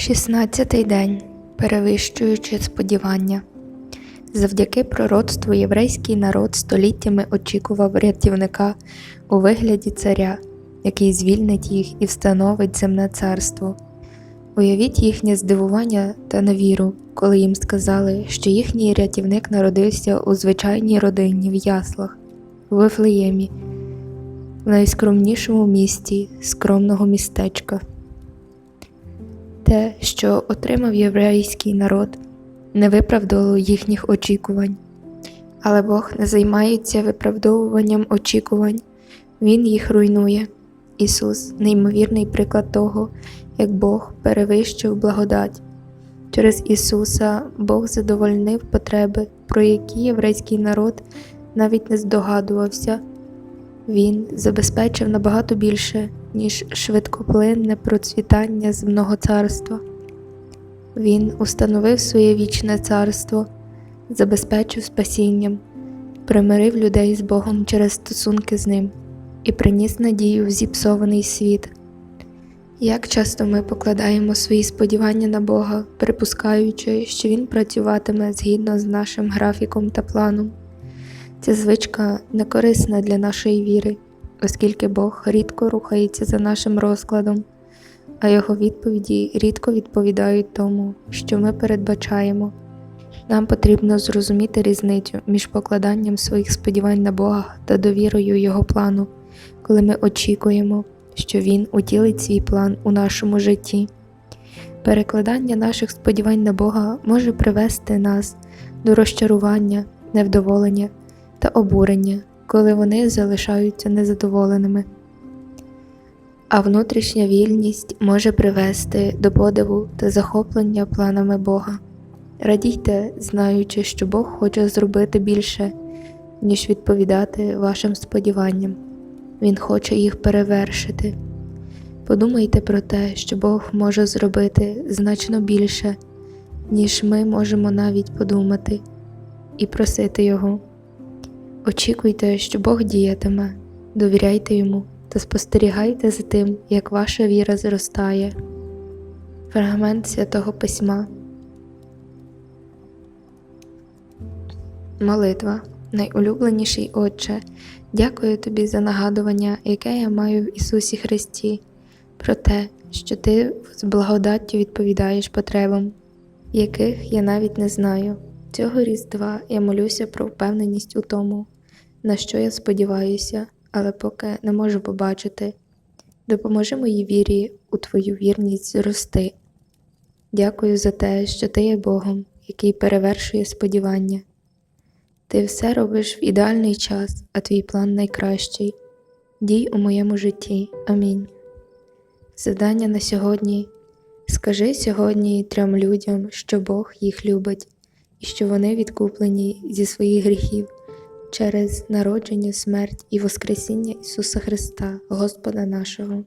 Шістнадцятий день, перевищуючи сподівання. Завдяки пророцтву єврейський народ століттями очікував рятівника у вигляді царя, який звільнить їх і встановить земне царство. Уявіть їхнє здивування та невіру, коли їм сказали, що їхній рятівник народився у звичайній родині в яслах, у Вифлеємі, в найскромнішому місті скромного містечка. Те, що отримав єврейський народ, не виправдало їхніх очікувань. Але Бог не займається виправдовуванням очікувань, Він їх руйнує. Ісус неймовірний приклад того, як Бог перевищив благодать. Через Ісуса Бог задовольнив потреби, про які єврейський народ навіть не здогадувався. Він забезпечив набагато більше, ніж швидкоплинне процвітання земного царства. Він установив своє вічне царство, забезпечив спасінням, примирив людей з Богом через стосунки з ним і приніс надію в зіпсований світ. Як часто ми покладаємо свої сподівання на Бога, припускаючи, що Він працюватиме згідно з нашим графіком та планом. Ця звичка не корисна для нашої віри, оскільки Бог рідко рухається за нашим розкладом, а його відповіді рідко відповідають тому, що ми передбачаємо. Нам потрібно зрозуміти різницю між покладанням своїх сподівань на Бога та довірою Його плану, коли ми очікуємо, що Він утілить свій план у нашому житті. Перекладання наших сподівань на Бога може привести нас до розчарування, невдоволення та обурення, коли вони залишаються незадоволеними. А внутрішня вільність може привести до подиву та захоплення планами Бога. Радійте, знаючи, що Бог хоче зробити більше, ніж відповідати вашим сподіванням. Він хоче їх перевершити. Подумайте про те, що Бог може зробити значно більше, ніж ми можемо навіть подумати, і просити Його. Очікуйте, що Бог діятиме, довіряйте йому та спостерігайте за тим, як ваша віра зростає. Фрагмент святого Письма. Молитва. Найулюбленіший Отче, дякую тобі за нагадування, яке я маю в Ісусі Христі, про те, що Ти з благодаттю відповідаєш потребам, яких я навіть не знаю. Цього Різдва я молюся про впевненість у тому, на що я сподіваюся, але поки не можу побачити. Допоможи моїй вірі у Твою вірність зрости. Дякую за те, що Ти є Богом, який перевершує сподівання. Ти все робиш в ідеальний час, а твій план найкращий. Дій у моєму житті. Амінь. Завдання на сьогодні. Скажи сьогодні трьом людям, що Бог їх любить і що вони відкуплені зі своїх гріхів через народження, смерть і Воскресіння Ісуса Христа, Господа нашого.